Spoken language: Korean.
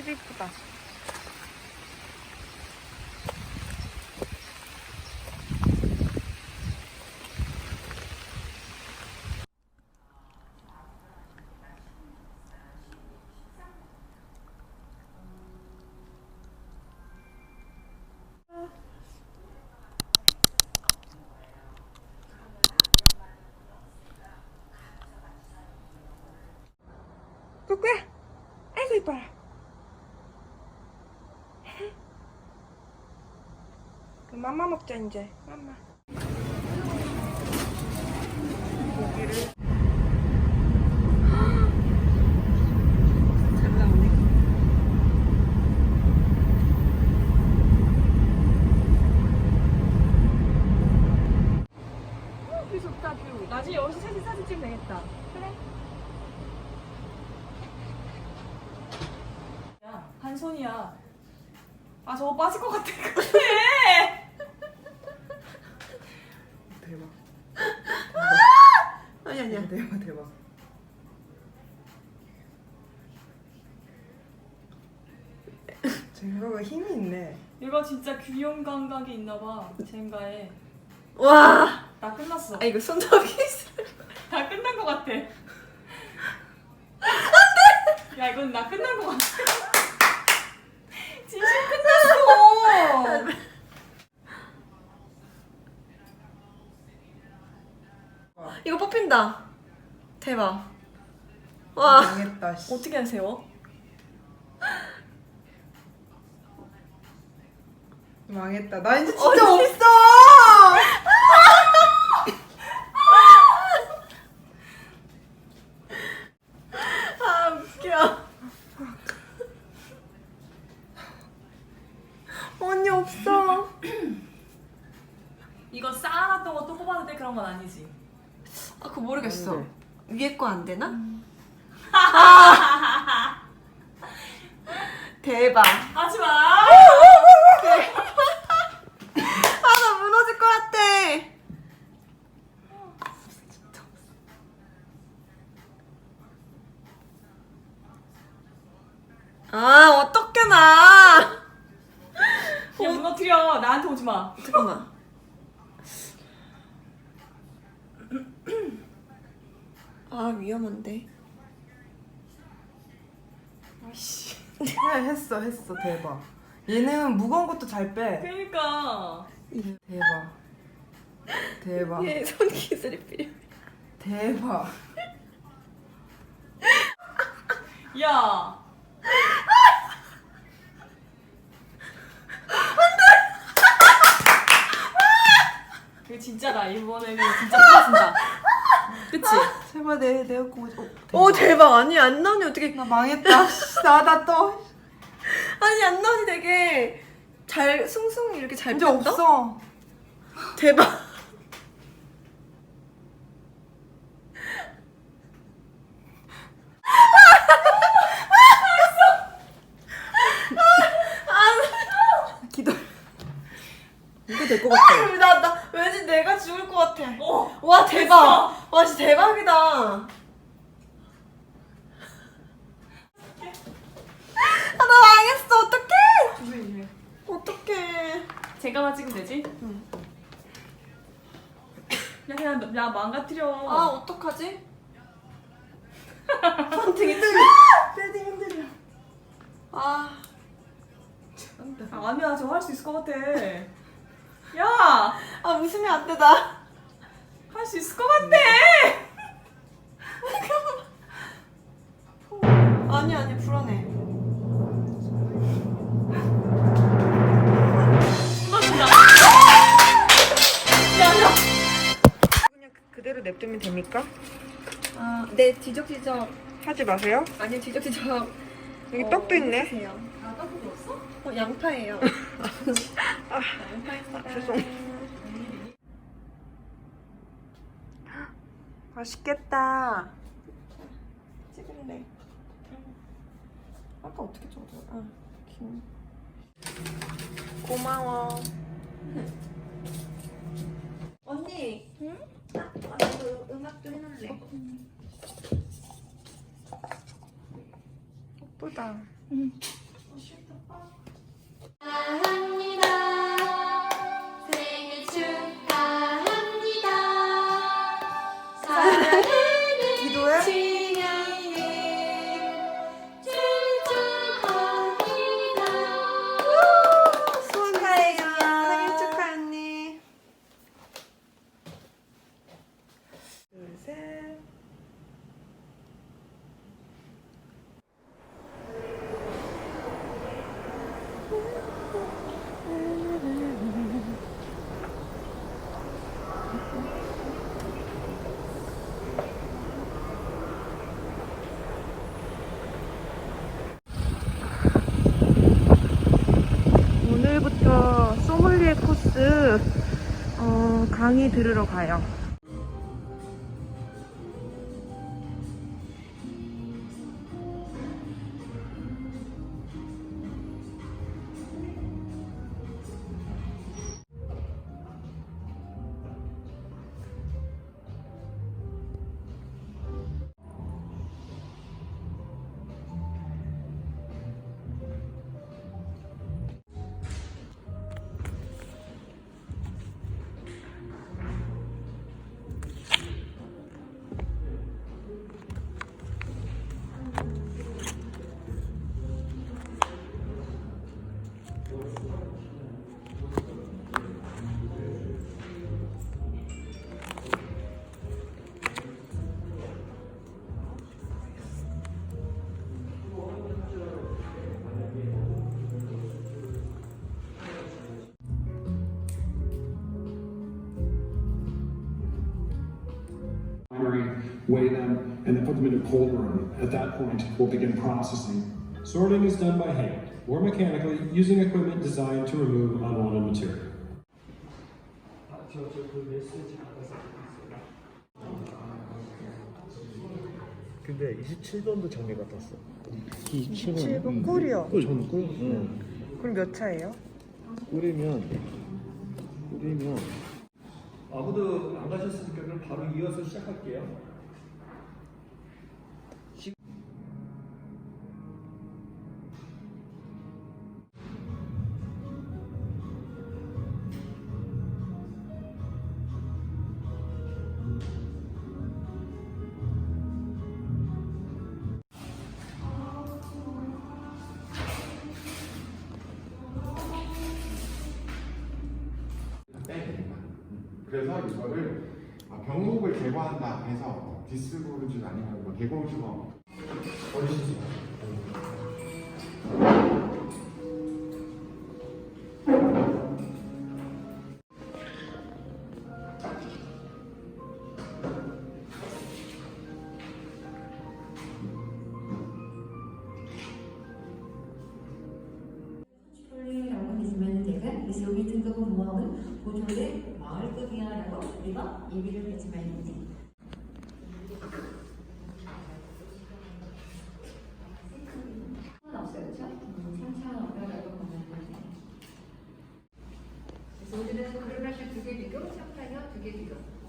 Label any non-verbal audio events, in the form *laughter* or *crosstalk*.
크기도 이쁘다. 꾸꾸야! 아이고 이뻐라. 맘마 먹자 이제. 맘마. 고기를 한 손이야. 아, 저거 빠질 것 같아. *laughs* 대박. 아니 아니야. 대박 대박. 젠가가 힘이 있네. 이거 진짜 귀염 감각이 있나봐. 젠가에. 와. 나 끝났어. 아 이거 손잡이 있어. 다 끝난 것 같아. 야, 이건 나 끝난 것 같아. 진심 끝났어. 이거 뽑힌다. 대박. 와. 망했다. 씨. 어떻게 하세요? 망했다. 나 이제 진짜. 없어. 아 웃겨. 언니 없어. 이거 쌓아놨던 거 또 뽑아도 돼? 그런 건 아니지. 아 그거 모르겠어. 안 위에 거 안 되나? 아. *laughs* 대박. 하지 마! *laughs* 아 나 무너질 것 같아. 아 어떡해 나. 야, 무너뜨려. 나한테 오지 마. 잠깐만. 아 위험한데. 아이씨. 그래 했어 했어 대박. 얘는 무거운 것도 잘 빼. 그니까. 대박. 대박. 얘 손 기술이 필요. 대박. 야. 그 진짜다. 이번에는 진짜 풀어준다. 제발 내 내가 고. 어, 오 대박 아니 안 나오니 어떻게? 나 망했다. 씨, 나다 또. *laughs* 아니 안 나오니 되게 잘 숭숭 이렇게 잘 이제 뺐다? 없어. 대박. 기도. 이거 될 것 같아. 나, 나 왠지 내가 죽을 것 같아. 어. 와 대박. 와 진짜 대박이다. 아 나 망했어 어떡해? 어떡해. 제가만 찍으면 되지? 응. 야, 그냥, 야, 망가뜨려. 아 어떡하지? 손 되게 떨려. 세딩 흔들려. 아 아, 아니야, 저 할 수 있을 것 같아. 야! 아 웃으면 안 되다. 할 수 있을 것 같아! 아니 아니 불안해. 야. 그냥 그- 그대로 냅두면 됩니까? 아 네 뒤적뒤적 하지 마세요. 아니 뒤적뒤적. 여기 어, 떡도 있네. 해주세요. 아, 떡국 넣었어? 어 양파예요. *laughs* 아, 양파했어요. 죄송. 맛있겠다. 찍을래. 아까 어떻게 적었어? 아 김. 고마워. *laughs* 언니. 응? 나 나도 음악 좀 해놓을래. 예쁘다. 어, 강의 들으러 가요. binary, weigh them, and then put them into a cold room. At that point, we'll begin processing. Sorting is done by hand or mechanically using equipment designed to remove unwanted material. 근데 27번도 정리 같았어. 27번 꿀이요. 전 꿀? 응. 그럼 몇 차예요? 꿀이면 꿀이면 아무도 안 가셨으니까 그럼 바로 이어서 시작할게요. 빼야 됩니다. 그래서 이거를 아, 병목을 제거한다 해서 뭐 디스브루즈 아니면 뭐 대공주먹 폴링이라 그래서 우리는 클로